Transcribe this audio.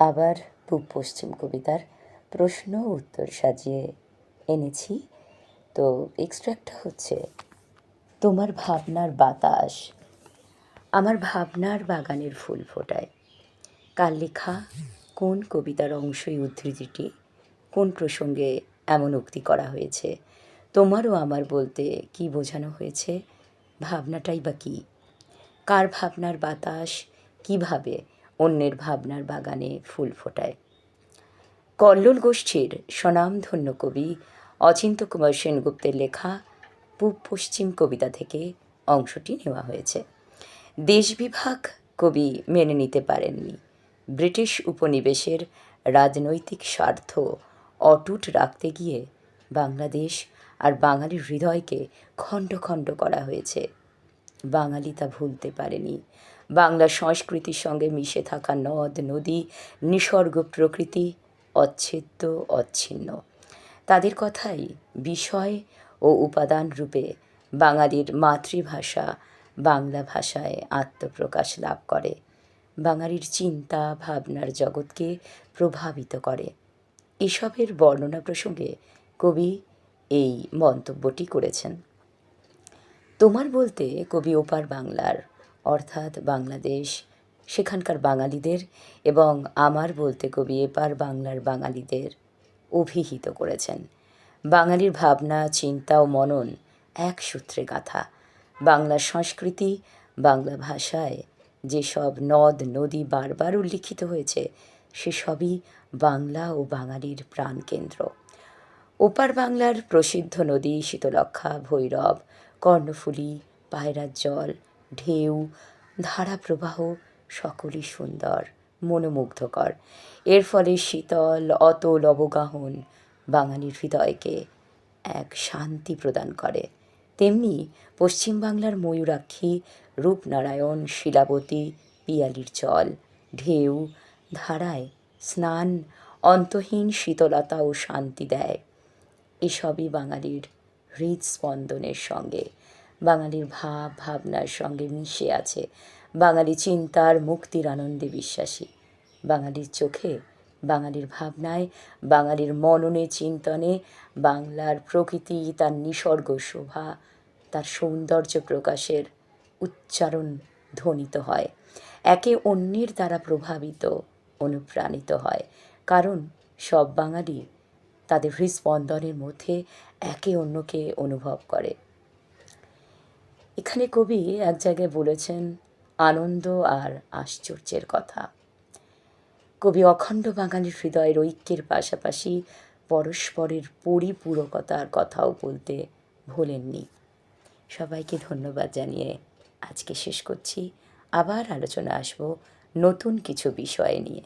আবার পূব পশ্চিম কবিতার প্রশ্ন উত্তর সাজিয়ে এনেছি। তো এক্সট্রাক্টটা হচ্ছে, তোমার ভাবনার বাতাস আমার ভাবনার বাগানের ফুল ফোটায়। কার লেখা, কোন কবিতার অংশই উদ্ধৃতিটি, কোন প্রসঙ্গে এমন উক্তি করা হয়েছে তোমারও আমার বলতে কি বোঝানো হয়েছে, ভাবনাটাই বা কী? কার ভাবনার বাতাস, কীভাবে অন্যের ভাবনার বাগানে ফুল ফোটায়। কল্লোল গোষ্ঠীর স্বনামধন্য কবি অচিন্ত কুমার সেনগুপ্তের লেখা পূব পশ্চিম কবিতা থেকে অংশটি নেওয়া হয়েছে। দেশ বিভাগ কবি মেনে নিতে পারেননি। ব্রিটিশ উপনিবেশের রাজনৈতিক স্বার্থ অটুট রাখতে গিয়ে বাংলাদেশ আর বাঙালির হৃদয়কে খণ্ড খণ্ড করা হয়েছে। বাঙালি তা ভুলতে পারেনি। বাংলা সংস্কৃতির সঙ্গে মিশে থাকা নদ, নদী, নিসর্গ, প্রকৃতি অচ্ছেদ্য, অচ্ছিন্ন। তাদের কথাই বিষয় ও উপাদান রূপে বাঙালির মাতৃভাষা বাংলা ভাষায় আত্মপ্রকাশ লাভ করে। বাঙালির চিন্তা ভাবনার জগৎকে প্রভাবিত করে। এসবের বর্ণনা প্রসঙ্গে কবি এই মন্তব্যটি করেছেন। তোমার বলতে কবি ওপার বাংলার, অর্থাৎ বাংলাদেশ, সেখানকার বাঙালিদের এবং আমার বলতে কবি এপার বাংলার বাঙালিদের অভিহিত করেছেন। বাঙালির ভাবনা, চিন্তা ও মনন এক সূত্রে গাঁথা। বাংলা সংস্কৃতি, বাংলা ভাষায় যেসব নদ, নদী বারবার উল্লিখিত হয়েছে সেসবই বাংলা ও বাঙালির প্রাণকেন্দ্র। ওপার বাংলার প্রসিদ্ধ নদী শীতলক্ষা ভৈরব, কর্ণফুলী, পায়রার জল, ঢেউ ধারা প্রবাহ সকলই সুন্দর, মনোমুগ্ধকর। এর ফলে শীতল, অতল অবগাহন বাঙালির হৃদয়কে এক শান্তি প্রদান করে। তেমনি পশ্চিমবাংলার ময়ূরাক্ষী, রূপনারায়ণ, শিলাবতী, পিয়ালির জল, ঢেউ, ধারায় স্নান, অন্তহীন শীতলতা ও শান্তি দেয়। এসবই বাঙালির হৃদস্পন্দনের সঙ্গে। বাঙালির ভাব ভাবনার সঙ্গে মিশে আছে বাঙালি চিন্তার মুক্তির আনন্দে বিশ্বাসী। বাঙালির চোখে, বাঙালির ভাবনায়, বাঙালির মননে, চিন্তনে, বাংলার প্রকৃতি, তার নিসর্গ শোভা, তার সৌন্দর্য প্রকাশের উচ্চারণ ধ্বনিত হয়। একে অন্যের দ্বারা প্রভাবিত, অনুপ্রাণিত হয়। কারণ সব বাঙালি তাদের হৃস্পন্দনের মধ্যে একে অন্যকে অনুভব করে। এখানে কবি এক জায়গায় বলেছেন, আনন্দ আর আশ্চর্যের কথা। কবি অখণ্ড বাঙালির হৃদয়ের ঐক্যের পাশাপাশি পরস্পরের পরিপূরকতার কথাও বলতে ভোলেননি। সবাইকে ধন্যবাদ জানিয়ে আজকে শেষ করছি। আবার আলোচনা আসব নতুন কিছু বিষয় নিয়ে।